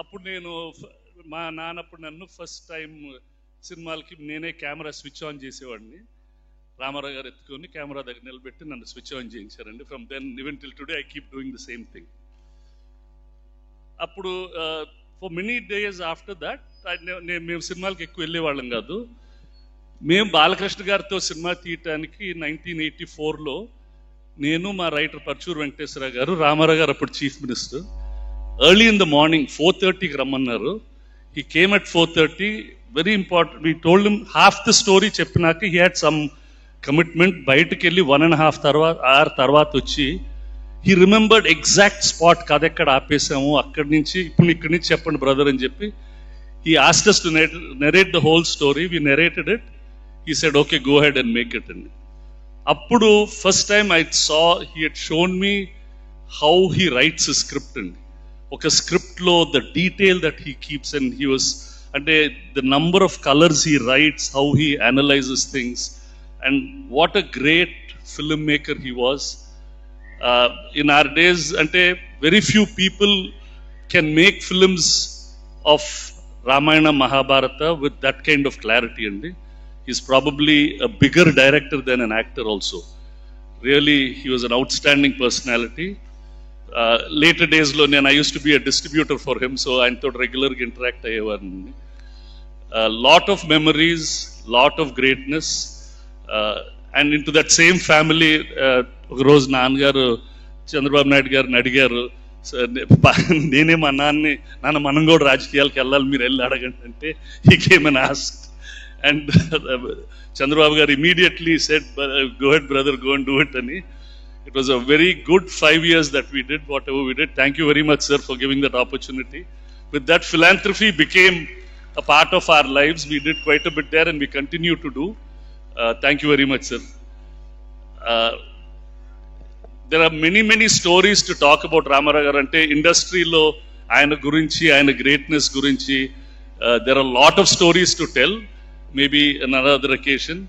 అప్పుడు నేను మా నాన్నప్పుడు నన్ను ఫస్ట్ టైం సినిమాలకి నేనే కెమెరా స్విచ్ ఆన్ చేసేవాడిని. రామారావు గారు ఎత్తుకొని కెమెరా దగ్గర నిలబెట్టి నన్ను switch on చేయించారండి. From then even till today I keep doing the same thing అప్పుడు for many days after that నేను మేము సినిమాలకి ఎక్కువ వెళ్ళేవాళ్ళం కాదు. మేము బాలకృష్ణ గారితో సినిమా తీయటానికి నైన్టీన్ ఎయిటీ ఫోర్లో నేను మా రైటర్ పర్చూర్ వెంకటేశ్వర గారు రామారావు గారు అప్పుడు chief minister early in the morning four థర్టీకి రమ్మన్నారు. He came at four thirty very important we told half the story చెప్పినాక హీ హ్యాడ్ సమ్ కమిట్మెంట్ బయటకు వెళ్ళి వన్ అండ్ హాఫ్ తర్వాత ఆర్ తర్వాత వచ్చి హీ రిమెంబర్డ్ ఎగ్జాక్ట్ స్పాట్ కథ ఎక్కడ ఆపేసాము అక్కడి నుంచి ఇప్పుడు ఇక్కడి నుంచి చెప్పండి బ్రదర్ అని చెప్పి he asked us to narrate the whole story we narrated it he said okay go ahead and make it అండి అప్పుడు first time I saw he had shown me how he writes script అండి. ఒక స్క్రిప్ట్లో the detail that he keeps and he was అంటే the number of colours he writes how he analyses things and what a great film maker he was in our days అంటే very few people can make films of Ramayana Mahabharata with that kind of clarity అండి he's probably a bigger director than an actor also really he was an outstanding personality later డేస్లో నేను I used to be a distributor for him so ఆయనతో రెగ్యులర్గా interact అయ్యేవాడిని. Lot of memories lot of greatness and into that same family ఒకరోజు నాన్నగారు చంద్రబాబు నాయుడు గారిని అడిగారు నేనే మా నాన్నని నాన్న మనం కూడా రాజకీయాలకు వెళ్ళాలి మీరు వెళ్ళి అడగండి అంటే he came and ask and Chandrababu గారు immediately said go ahead brother go and do it అని. it was a very good five years that we did whatever we did thank you very much sir for giving that opportunity with that philanthropy became a part of our lives we did quite a bit there and we continue to do uh, thank you very much sir uh, there are many many stories to talk about Rama Rao garu అంటే ఇండస్ట్రీలో ఆయన గురించి ఆయన greatness గురించి there are lot of stories to tell maybe another occasion